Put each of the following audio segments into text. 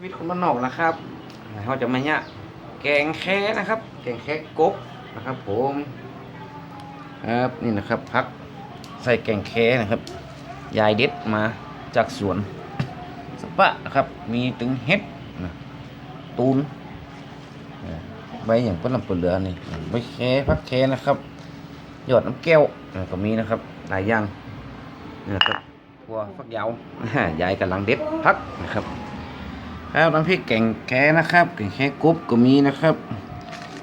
ชีวิตคนบ้านนอกนะครับเราจะมาเนี่ยแกงแค่นะครับ แกงแค่กบนะครับ ผมครับนี่นะครับพักใส่แกงแค่นะครับ ยายเด็ดมาจากสวนสปะนะครับ มีถึงเห็ดนะตูนใบอย่างเปิ้ลลำเปลือนี่ใบแค่พักแค่นะครับหยอดน้ำแก้วก็มีนะครับหลายอย่างนะครับทัวฟักยาวยายกำลังเด็ดพักนะครับ ครับน้ำพริกแกงแค่นะครับแกงแค่กบก็มีนะครับ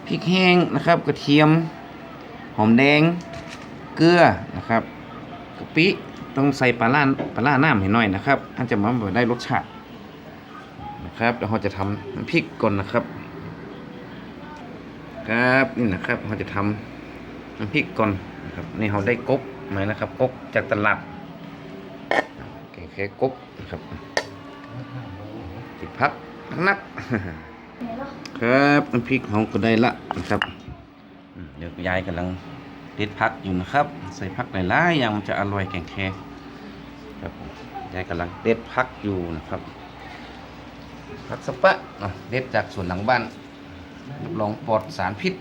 พริกแห้งนะครับกระเทียม หอมแดง เกลือนะครับกะปิต้องใส่ปลาล่าปลาล่าน้ำให้หน่อยนะครับอันจะมาได้รสชาตินะครับเดี๋ยวเราจะทำน้ำพริกก่อนนะครับ ครับนี่นะครับเราจะทำน้ำพริกก่อนนะครับนี่เราได้กบมานะครับกบจากตลาดแกงแค่กบนะครับ ติดพักนักครับน้ำพริกของก็ได้ละนะครับเดี๋ยวยายกำลังเด็ดพักอยู่นะครับ ใส่พักหลายๆอย่างมันจะอร่อยแกงแค่ครับยายกำลังเด็ดพักอยู่นะครับพักสปะเด็ดจากสวนหลังบ้านรับรองปลอดสารพิษ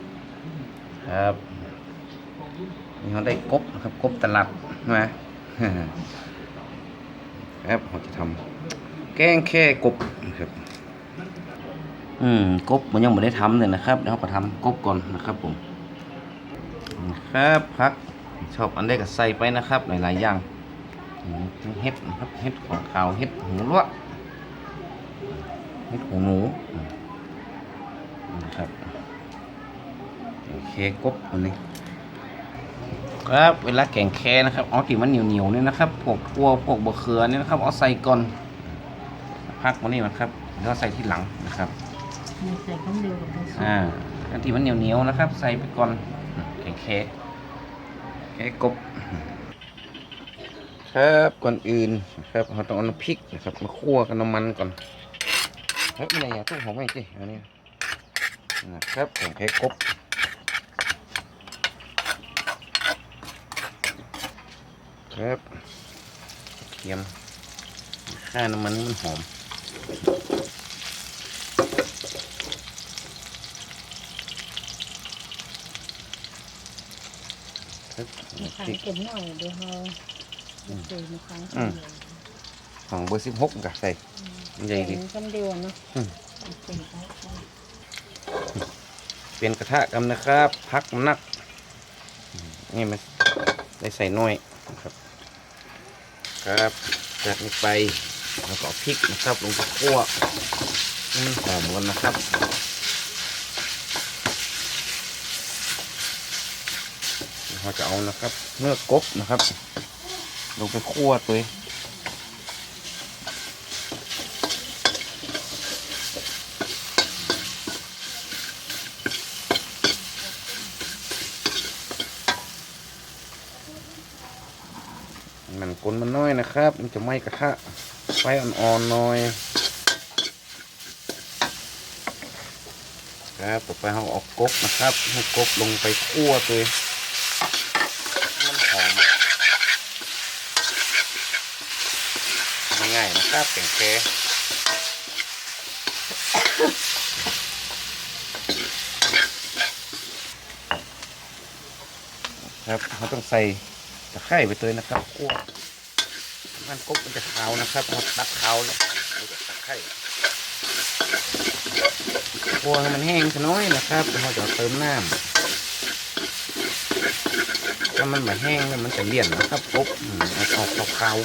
ครับนี่เขาได้กบนะครับกบตลัดใช่ไหมครับเราจะทำ แกงแค่กบนะครับ อืมกบมันยังไม่ได้ทำเลยนะครับ เดี๋ยวเราไปทำกบก่อนนะครับผมครับพักชอบอันใดก็ใส่ไปนะครับ หลายๆอย่างอืมทั้งเห็ดนะครับเห็ดของขาวเห็ดหูลวกเห็ดหูหนูนะครับโอเคกบอันนี้ครับเวลาแกงแค่นะครับเอาที่มันเหนียวๆเนี่ยนะครับพวกทั่วพวกบะเขือเนี่ยนะครับเอาใส่ก่อน พักวันนี้นะครับแล้วใส่ที่หลังนะครับเนี่ยใส่ข้าวเดียวกับผงชูอ่าอันที่มันเหนียวๆนะครับ ใส่ไปก่อนแกงแค่แค่กบครับก่อนอื่นนะครับเราต้องเอาน้ำพริกนะครับ มาคั่วกับน้ำมันก่อนเฮ้ยไม่ได้อย่าตุ้งหอมไม่สิอันนี้นะครับแกงแค่กบครับเทียมค่าน้ำมันให้มันหอม ครับมะขามเก็บหน่อยเดี๋ยวเราใส่มะขามอืม ของเบอร์สิบหกกับใส่ใหญ่ดิข้าวเดียวเนาะอืมใส่ไปเปลี่ยนกระทะกันนะครับพักน้ำหนักอืมนี่มันได้ใส่น้อยนะครับ ครับจากนี้ไป แล้วก็พริกนะครับลงไปคั่วให้มันหอมกันนะครับเราจะเอานะครับเนื้อกบนะครับ ลงไปคั่วตัวมันกลนมันน้อยนะครับ มันจะไหม้กระทะ ฟอ่อนๆหน่อยครับต่อไปเราเออกกบนะครับให้กบลงไปคั่วตัวเองให้มันหอมง่ายๆนะครับแกงแคครับเราต้องใส่ตะไคร้ไปตัวนะครับคั่ว มันกบมันจะขาวนะครับเราตัดขาวแล้วเราจะตะไคร้คั่วให้มันแห้งน้อยนะครับเราจะเติมน้ำถ้ามันไม่แห้งแล้วมันจะเลี่ยนนะครับกบอืมเอาออกขาว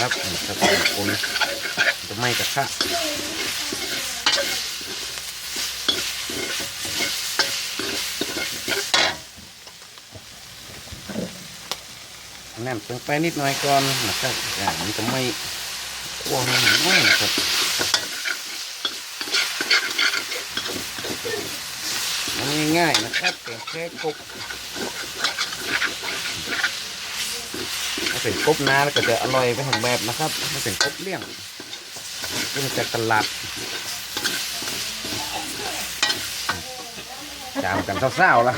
ครับครับคนจะไม้กระทะ นมลงไปนิดหน่อยก่อนนะครับอย่ามันจะไม่คั่วนน้อยนะครับมันง่ายๆนะครับแกงแค่กบถ้าเป็นกบนาแล้วก็จะอร่อยไปทั้งแบบนะครับถ้าเป็นกบเลี้ยงก็จะตลาดจามกันเศร้าๆละ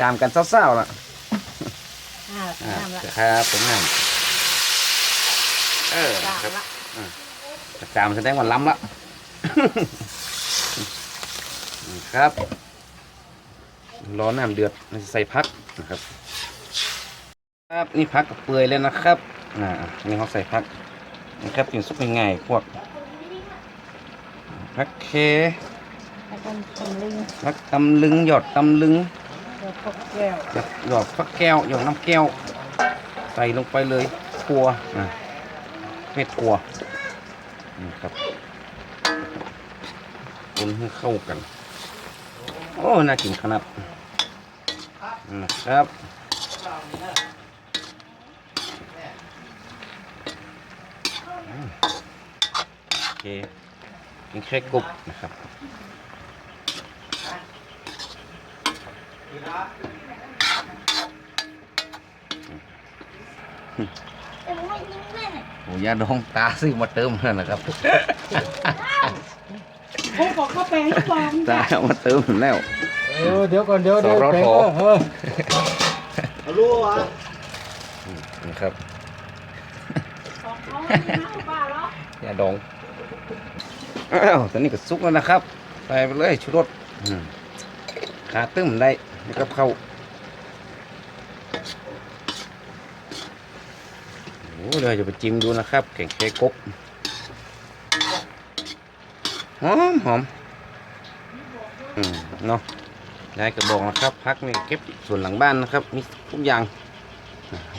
จามกันเศร้าๆละ อ่าอ่าน้ำละครับผมนั่นเออจางครับละกระจามแสดงว่าล้ำละ ครับรอน้ำเดือดเราจะใส่พักนะครับ ครับนี่พักกับเปื่อยเลยนะครับ อ่านี่เขาใส่พักนะครับกินซุปง่ายๆพวกพักเคแล้วก็ตำลึง พักตำลึงหยอดตำลึง แล้วก็แก้วหยอดฟักแก้วหยอดน้ำแก้ว ใส่ลงไปเลยครัวอะเม็ดครัวนี่ครับคนให้เข้ากัน โอ้ น่ากินขนาดนะครับโอเคกินแค่กรุบนะครับ โอ้ยาดองตาซื้อมาเติมแล้วนะครับเขาบอกเขาแปลงฟองตาเอามาเติมแล้วเออเดี๋ยวก่อนเดี๋ยวเดี๋ยวสรทแบ่งเออเออรู้วะนะครับของเขาไม่เอาป่าหรอกยาดองอ้าวตอนนี้ก็สุกแล้วนะครับใส่ไปเลยชูรสอืมขาตึ้มได้ นะครับเข้าโอ้เดี๋ยวจะไปจิ้มดูนะครับแกงแค่กบหอมหอมอืมเนาะยายก็บอกนะครับพักนี่เก็บส่วนหลังบ้านนะครับ มีทุกอย่าง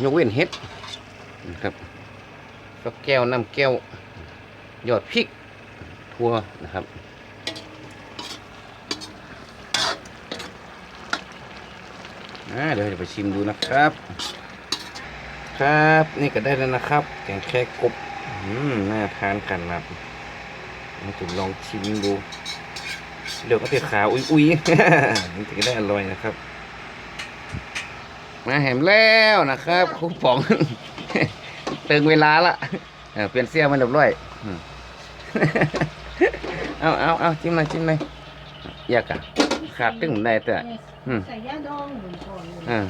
ยกเว้นเห็ดนะครับก็แก้วน้ำแก้วยอดพริกทั่วนะครับ อ่าเดี๋ยวจะไปชิมดูนะครับ ครับนี่ก็ได้แล้วนะครับ แกงแค่กบอืมน่าทานกันนะครับมาจุดลองชิมดู เดี๋ยวก็เตีขาวอุ้ยๆนี่จะได้อร่อยนะครับ มาแหมแล้วนะครับครูป๋อง เติงเวลาละเปลี่ยนเสื้อมาเรียบร้อยเอาเอาเอาจิ้มหน่อยจิ้มหน่อยอยากอะขาดตึงได้แต่ อืมใส่ยาดองเหมือนก่อนเลยอ่า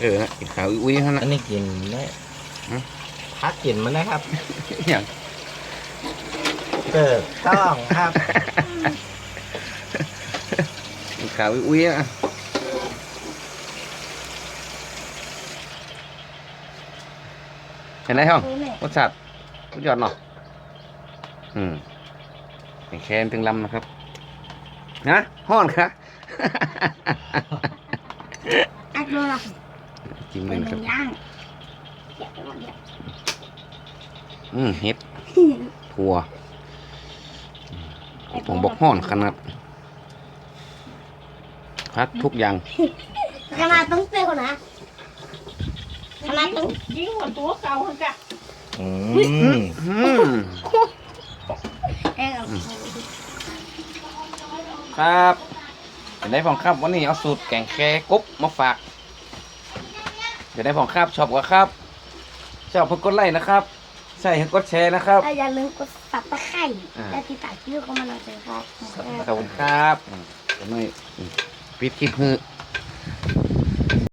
เออนะกินขาวอุ้ยๆเท่านั้อันนนี้กินได้หืมพักกินมันนะครับอย่างเกิดต้องครับกินขาวอุ้ยๆอะเห็นไหมห้องนี่แหละรสชาติสุดยอดเนาะอืม แค่นถึงลำนะครับนะห้อนครับอัดโดนละจิ้มเลเป็ยนนะครับย่างอืมเห็ดถั่วผมบอกห้อนขนาดพักทุกอย่างขนาดต้องเซลนะขนาดต้องยิ่งกว่าตัวเก่าหันกะอืม อืมเอ้ยครับเป็นได้ฟองครับวันนี้เอาสูตรแกงแค่กบมาฝากเดี๋ยวได้ฟองครับชอบกว่าครับชอบเพื่อกดไลค์นะครับ ใช่เพื่อกดแชร์นะครับแต่อย่าลืมกดสับตะไคร้อ่าและติดตามชื่อเข้ามาหน่อยเถอะครับขอบคุณครับอืมเดี๋ยวหน่อยอืมปิดคลิปฮือ